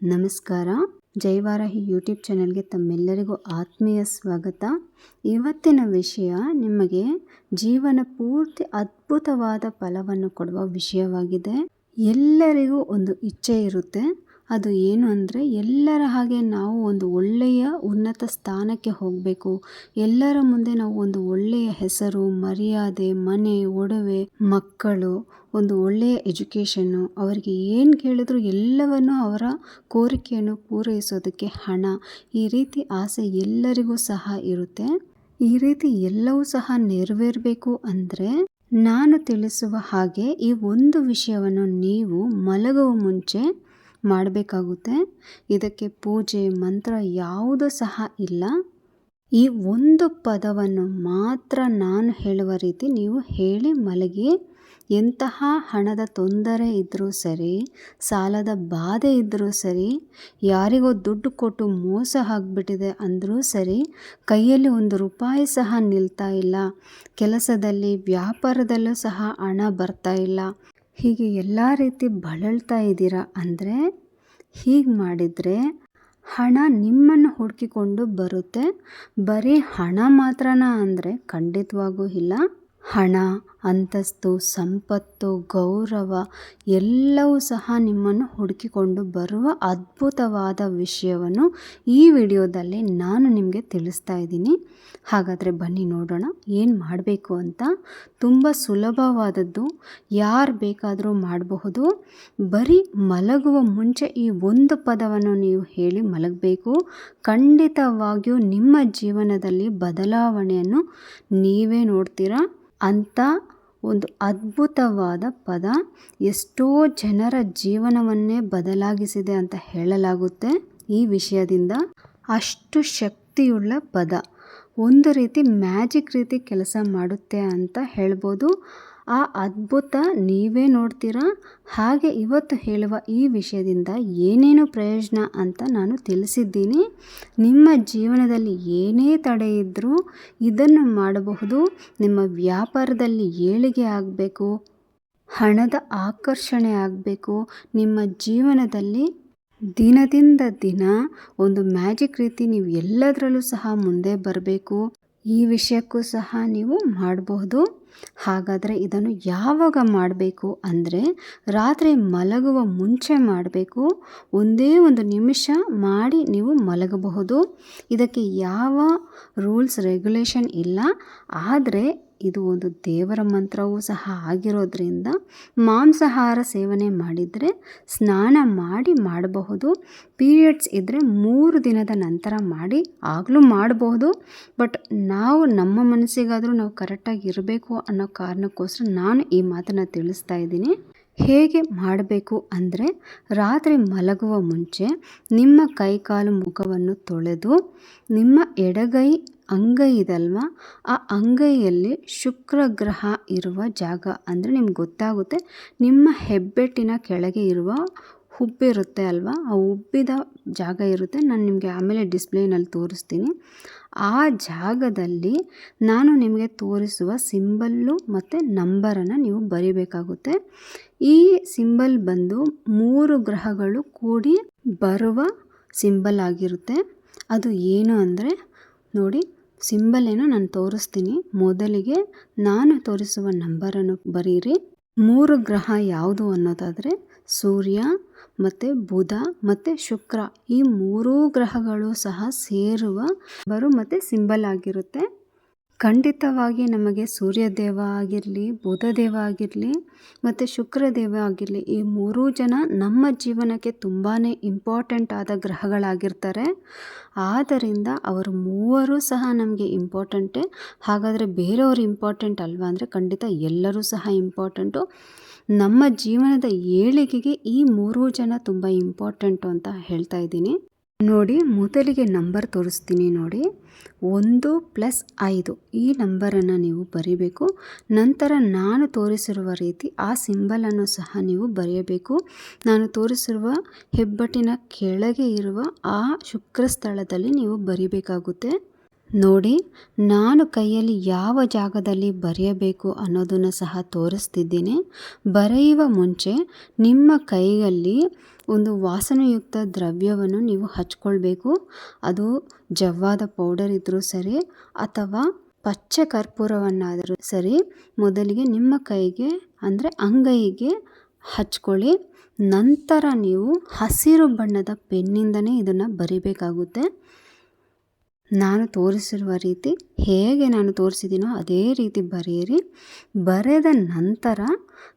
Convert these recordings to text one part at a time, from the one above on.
ನಮಸ್ಕಾರ. ಜೈವಾರಾಹಿ ಯೂಟ್ಯೂಬ್ ಚಾನೆಲ್ಗೆ ತಮ್ಮೆಲ್ಲರಿಗೂ ಆತ್ಮೀಯ ಸ್ವಾಗತ. ಇವತ್ತಿನ ವಿಷಯ ನಿಮಗೆ ಜೀವನ ಪೂರ್ತಿ ಅದ್ಭುತವಾದ ಫಲವನ್ನು ಕೊಡುವ ವಿಷಯವಾಗಿದೆ. ಎಲ್ಲರಿಗೂ ಒಂದು ಇಚ್ಛೆ ಇರುತ್ತೆ. ಅದು ಏನು ಅಂದರೆ ಎಲ್ಲರ ಹಾಗೆ ನಾವು ಒಂದು ಒಳ್ಳೆಯ ಉನ್ನತ ಸ್ಥಾನಕ್ಕೆ ಹೋಗಬೇಕು. ಎಲ್ಲರ ಮುಂದೆ ನಾವು ಒಂದು ಒಳ್ಳೆಯ ಹೆಸರು, ಮರ್ಯಾದೆ, ಮನೆ, ಒಡವೆ, ಮಕ್ಕಳು, ಒಂದು ಒಳ್ಳೆಯ ಎಜುಕೇಷನ್ನು ಅವರಿಗೆ ಏನು ಕೇಳಿದ್ರು ಎಲ್ಲವನ್ನು ಅವರ ಕೋರಿಕೆಯನ್ನು ಪೂರೈಸೋದಕ್ಕೆ ಹಣ. ಈ ರೀತಿ ಆಸೆ ಎಲ್ಲರಿಗೂ ಸಹ ಇರುತ್ತೆ. ಈ ರೀತಿ ಎಲ್ಲವೂ ಸಹ ನೆರವೇರಬೇಕು ಅಂದರೆ ನಾನು ತಿಳಿಸುವ ಹಾಗೆ ಈ ಒಂದು ವಿಷಯವನ್ನು ನೀವು ಮಲಗುವ ಮುಂಚೆ ಮಾಡಬೇಕಾಗುತ್ತೆ. ಇದಕ್ಕೆ ಪೂಜೆ ಮಂತ್ರ ಯಾವುದೂ ಸಹ ಇಲ್ಲ. ಈ ಒಂದು ಪದವನ್ನು ಮಾತ್ರ ನಾನು ಹೇಳುವ ರೀತಿ ನೀವು ಹೇಳಿ ಮಲಗಿ, ಎಂತಹ ಹಣದ ತೊಂದರೆ ಇದ್ದರೂ ಸರಿ, ಸಾಲದ ಬಾಧೆ ಇದ್ದರೂ ಸರಿ, ಯಾರಿಗೋ ದುಡ್ಡು ಕೊಟ್ಟು ಮೋಸ ಆಗಿಬಿಟ್ಟಿದೆ ಅಂದರೂ ಸರಿ, ಕೈಯಲ್ಲಿ ಒಂದು ರೂಪಾಯಿ ಸಹ ನಿಲ್ತಾ ಇಲ್ಲ, ಕೆಲಸದಲ್ಲಿ ವ್ಯಾಪಾರದಲ್ಲೂ ಸಹ ಹಣ ಬರ್ತಾ ಇಲ್ಲ ಹೀಗೆ ಎಲ್ಲ ರೀತಿ ಬಳಲ್ತಾ ಇದ್ದೀರಾ ಅಂದರೆ ಹೀಗೆ ಮಾಡಿದರೆ ಹಣ ನಿಮ್ಮನ್ನು ಹುಡುಕಿಕೊಂಡು ಬರುತ್ತೆ. ಬರೀ ಹಣ ಮಾತ್ರನಾ ಅಂದರೆ ಖಂಡಿತವಾಗೂ ಇಲ್ಲ. ಹಣ ಅಂತಸ್ತು, ಸಂಪತ್ತು, ಗೌರವ ಎಲ್ಲವೂ ಸಹ ನಿಮ್ಮನ್ನು ಹುಡುಕಿಕೊಂಡು ಬರುವ ಅದ್ಭುತವಾದ ವಿಷಯವನ್ನು ಈ ವಿಡಿಯೋದಲ್ಲಿ ನಾನು ನಿಮಗೆ ತಿಳಿಸ್ತಾ ಇದ್ದೀನಿ. ಹಾಗಾದರೆ ಬನ್ನಿ ನೋಡೋಣ ಏನು ಮಾಡಬೇಕು ಅಂತ. ತುಂಬ ಸುಲಭವಾದದ್ದು. ಯಾರು ಬೇಕಾದರೂ ಮಾಡಬಹುದು. ಬರೀ ಮಲಗುವ ಮುಂಚೆ ಈ ಒಂದು ಪದವನ್ನು ನೀವು ಹೇಳಿ ಮಲಗಬೇಕು. ಖಂಡಿತವಾಗಿಯೂ ನಿಮ್ಮ ಜೀವನದಲ್ಲಿ ಬದಲಾವಣೆಯನ್ನು ನೀವೇ ನೋಡ್ತೀರಾ ಅಂಥ ಒಂದು ಅದ್ಭುತವಾದ ಪದ ಎಷ್ಟೋ ಜನರ ಜೀವನವನ್ನೇ ಬದಲಾಗಿಸಿದೆ ಅಂತ ಹೇಳಲಾಗುತ್ತೆ ಈ ವಿಷಯದಿಂದ. ಅಷ್ಟು ಶಕ್ತಿಯುಳ್ಳ ಪದ. ಒಂದು ರೀತಿ ಮ್ಯಾಜಿಕ್ ರೀತಿ ಕೆಲಸ ಮಾಡುತ್ತೆ ಅಂತ ಹೇಳ್ಬೋದು. ಆ ಅದ್ಭುತ ನೀವೇ ನೋಡ್ತೀರಾ? ಹಾಗೆ ಇವತ್ತು ಹೇಳುವ ಈ ವಿಷಯದಿಂದ ಏನೇನು ಪ್ರಯೋಜನ ಅಂತ ನಾನು ತಿಳಿಸಿದ್ದೀನಿ. ನಿಮ್ಮ ಜೀವನದಲ್ಲಿ ಏನೇ ತಡೆ ಇದ್ದರೂ ಇದನ್ನು ಮಾಡಬಹುದು. ನಿಮ್ಮ ವ್ಯಾಪಾರದಲ್ಲಿ ಏಳಿಗೆ ಆಗಬೇಕು. ಹಣದ ಆಕರ್ಷಣೆ ಆಗಬೇಕು. ನಿಮ್ಮ ಜೀವನದಲ್ಲಿ ದಿನದಿಂದ ದಿನ ಒಂದು ಮ್ಯಾಜಿಕ್ ರೀತಿ ನೀವು ಎಲ್ಲದರಲ್ಲೂ ಸಹ ಮುಂದೆ ಬರಬೇಕು. ಈ ವಿಷಯಕ್ಕೂ ಸಹ ನೀವು ಮಾಡಬಹುದು ಹಾಗಾದರೆ ಇದನ್ನು ಯಾವಾಗ ಮಾಡಬೇಕು ಅಂದರೆ ರಾತ್ರಿ ಮಲಗುವ ಮುಂಚೆ ಮಾಡಬೇಕು. ಒಂದೇ ಒಂದು ನಿಮಿಷ ಮಾಡಿ ನೀವು ಮಲಗಬಹುದು. ಇದಕ್ಕೆ ಯಾವ ರೂಲ್ಸ್, ರೆಗ್ಯುಲೇಷನ್ ಇಲ್ಲ. ಆದರೆ ಇದು ಒಂದು ದೇವರ ಮಂತ್ರವೂ ಸಹ ಆಗಿರೋದ್ರಿಂದ ಮಾಂಸಾಹಾರ ಸೇವನೆ ಮಾಡಿದರೆ ಸ್ನಾನ ಮಾಡಿ ಮಾಡಬಹುದು. ಪೀರಿಯಡ್ಸ್ ಇದ್ದರೆ ಮೂರು ದಿನದ ನಂತರ ಮಾಡಿ ಆಗಲೂ ಮಾಡಬಹುದು. ಬಟ್ ನಾವು ನಮ್ಮ ಮನಸ್ಸಿಗಾದರೂ ನಾವು ಕರೆಕ್ಟಾಗಿ ಇರಬೇಕು ಅನ್ನೋ ಕಾರಣಕ್ಕೋಸ್ಕರ ನಾನು ಈ ಮಾತನ್ನು ತಿಳಿಸ್ತಾ ಇದ್ದೀನಿ. ಹೇಗೆ ಮಾಡಬೇಕು ಅಂದರೆ ರಾತ್ರಿ ಮಲಗುವ ಮುಂಚೆ ನಿಮ್ಮ ಕೈಕಾಲು ಮುಖವನ್ನು ತೊಳೆದು ನಿಮ್ಮ ಎಡಗೈ ಅಂಗೈ ಇದಲ್ವ? ಆ ಅಂಗೈಯಲ್ಲಿ ಶುಕ್ರ ಗ್ರಹ ಇರುವ ಜಾಗ ಅಂದರೆ ನಿಮ್ಗೆ ಗೊತ್ತಾಗುತ್ತೆ. ನಿಮ್ಮ ಹೆಬ್ಬೆಟ್ಟಿನ ಕೆಳಗೆ ಇರುವ ಹುಬ್ಬಿರುತ್ತೆ ಅಲ್ವಾ? ಆ ಉಬ್ಬಿದ ಜಾಗ ಇರುತ್ತೆ. ನಾನು ನಿಮಗೆ ಆಮೇಲೆ ಡಿಸ್ಪ್ಲೇನಲ್ಲಿ ತೋರಿಸ್ತೀನಿ. ಆ ಜಾಗದಲ್ಲಿ ನಾನು ನಿಮಗೆ ತೋರಿಸುವ ಸಿಂಬಲ್ಲು ಮತ್ತು ನಂಬರನ್ನು ನೀವು ಬರಿಬೇಕಾಗುತ್ತೆ. ಈ ಸಿಂಬಲ್ ಬಂದು ಮೂರು ಗ್ರಹಗಳು ಕೂಡಿ ಬರುವ ಸಿಂಬಲ್ ಆಗಿರುತ್ತೆ. ಅದು ಏನು ಅಂದರೆ, ನೋಡಿ, ಸಿಂಬಲ್ ಏನು ನಾನು ತೋರಿಸ್ತೀನಿ. ಮೊದಲಿಗೆ ನಾನು ತೋರಿಸುವ ನಂಬರನ್ನು ಬರೀರಿ. ಮೂರು ಗ್ರಹ ಯಾವುದು ಅನ್ನೋದಾದರೆ, ಸೂರ್ಯ ಮತ್ತು ಬುಧ ಮತ್ತು ಶುಕ್ರ ಈ ಮೂರೂ ಗ್ರಹಗಳು ಸಹ ಸೇರುವ ಬರು ಮತ್ತು ಸಿಂಬಲ್ ಆಗಿರುತ್ತೆ. ಖಂಡಿತವಾಗಿ ನಮಗೆ ಸೂರ್ಯದೇವ ಆಗಿರಲಿ ಬುಧದೇವ ಆಗಿರಲಿ ಮತ್ತು ಶುಕ್ರದೇವ ಆಗಿರಲಿ, ಈ ಮೂರೂ ಜನ ನಮ್ಮ ಜೀವನಕ್ಕೆ ತುಂಬಾ ಇಂಪಾರ್ಟೆಂಟ್ ಆದ ಗ್ರಹಗಳಾಗಿರ್ತಾರೆ. ಆದ್ದರಿಂದ ಅವರು ಮೂವರು ಸಹ ನಮಗೆ ಇಂಪಾರ್ಟೆಂಟೇ ಹಾಗಾದರೆ ಬೇರೆಯವರು ಇಂಪಾರ್ಟೆಂಟ್ ಅಲ್ವಾ? ಅಂದರೆ ಖಂಡಿತ ಎಲ್ಲರೂ ಸಹ ಇಂಪಾರ್ಟೆಂಟು ನಮ್ಮ ಜೀವನದ ಏಳಿಗೆಗೆ ಈ ಮೂರೂ ಜನ ತುಂಬ ಇಂಪಾರ್ಟೆಂಟು ಅಂತ ಹೇಳ್ತಾ ಇದ್ದೀನಿ. ನೋಡಿ, ಮೊದಲಿಗೆ ನಂಬರ್ ತೋರಿಸ್ತೀನಿ ನೋಡಿ. ಒಂದು ಪ್ಲಸ್ ಐದು. ಈ ನಂಬರನ್ನು ನೀವು ಬರೀಬೇಕು. ನಂತರ ನಾನು ತೋರಿಸಿರುವ ರೀತಿ ಆ ಸಿಂಬಲನ್ನು ಸಹ ನೀವು ಬರೆಯಬೇಕು. ನಾನು ತೋರಿಸಿರುವ ಹೆಬ್ಬಟ್ಟಿನ ಕೆಳಗೆ ಇರುವ ಆ ಶುಕ್ರ ಸ್ಥಳದಲ್ಲಿ ನೀವು ಬರಿಬೇಕಾಗುತ್ತೆ. ನೋಡಿ, ನಾನು ಕೈಯಲ್ಲಿ ಯಾವ ಜಾಗದಲ್ಲಿ ಬರೆಯಬೇಕು ಅನ್ನೋದನ್ನು ಸಹ ತೋರಿಸ್ತಿದ್ದೀನಿ. ಬರೆಯುವ ಮುಂಚೆ ನಿಮ್ಮ ಕೈಯಲ್ಲಿ ಒಂದು ವಾಸನೆಯುಕ್ತ ದ್ರವ್ಯವನ್ನು ನೀವು ಹಚ್ಕೊಳ್ಬೇಕು. ಅದು ಜವ್ವಾದ ಪೌಡರ್ ಇದ್ದರೂ ಸರಿ ಅಥವಾ ಪಚ್ಚೆ ಕರ್ಪೂರವನ್ನಾದರೂ ಸರಿ ಮೊದಲಿಗೆ ನಿಮ್ಮ ಕೈಗೆ, ಅಂದರೆ ಅಂಗೈಗೆ ಹಚ್ಕೊಳ್ಳಿ. ನಂತರ ನೀವು ಹಸಿರು ಬಣ್ಣದ ಪೆನ್ನಿಂದನೇ ಇದನ್ನು ಬರಿಬೇಕಾಗುತ್ತೆ. ನಾನು ತೋರಿಸಿರುವ ರೀತಿ ಹೇಗೆ ನಾನು ತೋರಿಸಿದ್ದೀನೋ ಅದೇ ರೀತಿ ಬರೆಯಿರಿ. ಬರೆದ ನಂತರ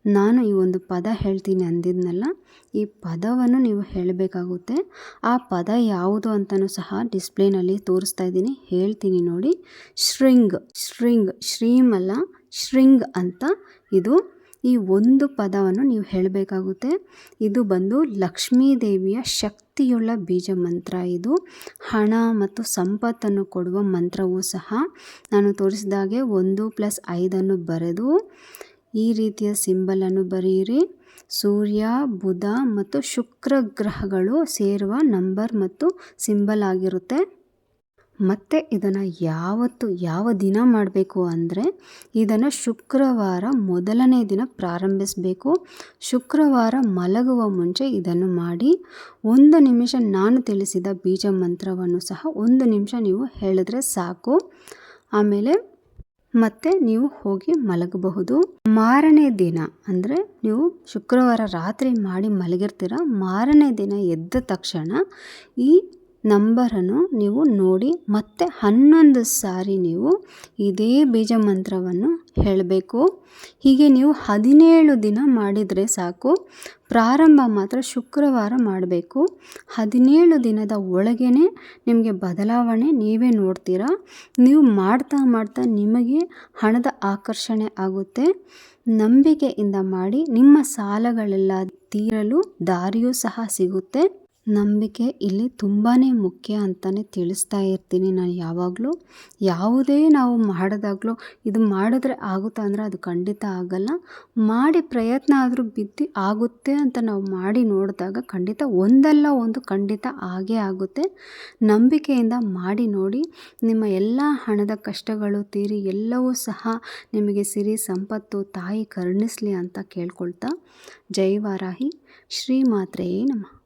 ನಾನು ಈ ಒಂದು ಪದ ಹೇಳ್ತೀನಿ ಅಂದಿದ್ನಲ್ಲ, ಈ ಪದವನ್ನು ನೀವು ಹೇಳಬೇಕಾಗುತ್ತೆ. ಆ ಪದ ಯಾವುದು ಅಂತಲೂ ಸಹ ಡಿಸ್ಪ್ಲೇನಲ್ಲಿ ತೋರಿಸ್ತಾ ಇದ್ದೀನಿ. ಹೇಳ್ತೀನಿ ನೋಡಿ. ಶ್ರಿಂಗ್ ಶ್ರಿಂಗ್ ಶ್ರೀಮಲ್ಲ ಶ್ರಿಂಗ್ ಅಂತ ಇದು ಈ ಒಂದು ಪದವನ್ನು ನೀವು ಹೇಳಬೇಕಾಗುತ್ತೆ. ಇದು ಬಂದು ಲಕ್ಷ್ಮೀ ದೇವಿಯ ಶಕ್ತಿಯುಳ್ಳ ಬೀಜ ಮಂತ್ರ ಇದು. ಹಣ ಮತ್ತು ಸಂಪತ್ತನ್ನು ಕೊಡುವ ಮಂತ್ರವೂ ಸಹ. ನಾನು ತೋರಿಸಿದಾಗೆ ಒಂದು ಪ್ಲಸ್ ಐದನ್ನು ಬರೆದು ಈ ರೀತಿಯ ಸಿಂಬಲನ್ನು ಬರೆಯಿರಿ. ಸೂರ್ಯ, ಬುಧ ಮತ್ತು ಶುಕ್ರ ಗ್ರಹಗಳು ಸೇರುವ ನಂಬರ್ ಮತ್ತು ಸಿಂಬಲ್ ಆಗಿರುತ್ತೆ. ಮತ್ತು ಇದನ್ನು ಯಾವತ್ತು, ಯಾವ ದಿನ ಮಾಡಬೇಕು ಅಂದರೆ ಇದನ್ನು ಶುಕ್ರವಾರ ಮೊದಲನೇ ದಿನ ಪ್ರಾರಂಭಿಸಬೇಕು. ಶುಕ್ರವಾರ ಮಲಗುವ ಮುಂಚೆ ಇದನ್ನು ಮಾಡಿ ಒಂದು ನಿಮಿಷ ನಾನು ತಿಳಿಸಿದ ಬೀಜ ಮಂತ್ರವನ್ನು ಸಹ ಒಂದು ನಿಮಿಷ ನೀವು ಹೇಳಿದ್ರೆ ಸಾಕು. ಆಮೇಲೆ ಮತ್ತೆ ನೀವು ಹೋಗಿ ಮಲಗಬಹುದು. ಮಾರನೇ ದಿನ ಅಂದರೆ ನೀವು ಶುಕ್ರವಾರ ರಾತ್ರಿ ಮಾಡಿ ಮಲಗಿರ್ತೀರ. ಮಾರನೇ ದಿನ ಎದ್ದ ತಕ್ಷಣ ಈ ನಂಬರನ್ನು ನೀವು ನೋಡಿ ಮತ್ತೆ ಹನ್ನೊಂದು ಸಾರಿ ನೀವು ಇದೇ ಬೀಜ ಮಂತ್ರವನ್ನು ಹೇಳಬೇಕು. ಹೀಗೆ ನೀವು ಹದಿನೇಳು ದಿನ ಮಾಡಿದರೆ ಸಾಕು. ಪ್ರಾರಂಭ ಮಾತ್ರ ಶುಕ್ರವಾರ ಮಾಡಬೇಕು. ಹದಿನೇಳು ದಿನದ ಒಳಗೇ ನಿಮಗೆ ಬದಲಾವಣೆ ನೀವೇ ನೋಡ್ತೀರಾ? ನೀವು ಮಾಡ್ತಾ ಮಾಡ್ತಾ ನಿಮಗೆ ಹಣದ ಆಕರ್ಷಣೆ ಆಗುತ್ತೆ. ನಂಬಿಕೆಯಿಂದ ಮಾಡಿ ನಿಮ್ಮ ಸಾಲಗಳೆಲ್ಲ ತೀರಲು ದಾರಿಯೂ ಸಹ ಸಿಗುತ್ತೆ. ನಂಬಿಕೆ ಇಲ್ಲಿ ತುಂಬಾ ಮುಖ್ಯ ಅಂತಲೇ ತಿಳಿಸ್ತಾ ಇರ್ತೀನಿ ನಾನು ಯಾವಾಗಲೂ. ಯಾವುದೇ ನಾವು ಮಾಡಿದಾಗಲೂ ಇದು ಮಾಡಿದ್ರೆ ಆಗುತ್ತಾ ಅಂದರೆ ಅದು ಖಂಡಿತ ಆಗಲ್ಲ. ಮಾಡಿ ಪ್ರಯತ್ನ ಆದರೂ ಬಿದ್ದು ಆಗುತ್ತೆ ಅಂತ ನಾವು ಮಾಡಿ ನೋಡಿದಾಗ ಖಂಡಿತ ಒಂದಲ್ಲ ಒಂದು ಖಂಡಿತ ಆಗೇ ಆಗುತ್ತೆ. ನಂಬಿಕೆಯಿಂದ ಮಾಡಿ ನೋಡಿ ನಿಮ್ಮ ಎಲ್ಲ ಹಣದ ಕಷ್ಟಗಳು ತೀರಿ ಎಲ್ಲವೂ ಸಹ ನಿಮಗೆ ಸಿರಿ ಸಂಪತ್ತು ತಾಯಿ ಕರುಣಿಸಲಿ ಅಂತ ಕೇಳ್ಕೊಳ್ತಾ. ಜೈ ವಾರಾಹಿ. ಶ್ರೀ ಮಾತ್ರೆಯೇ ನಮಃ.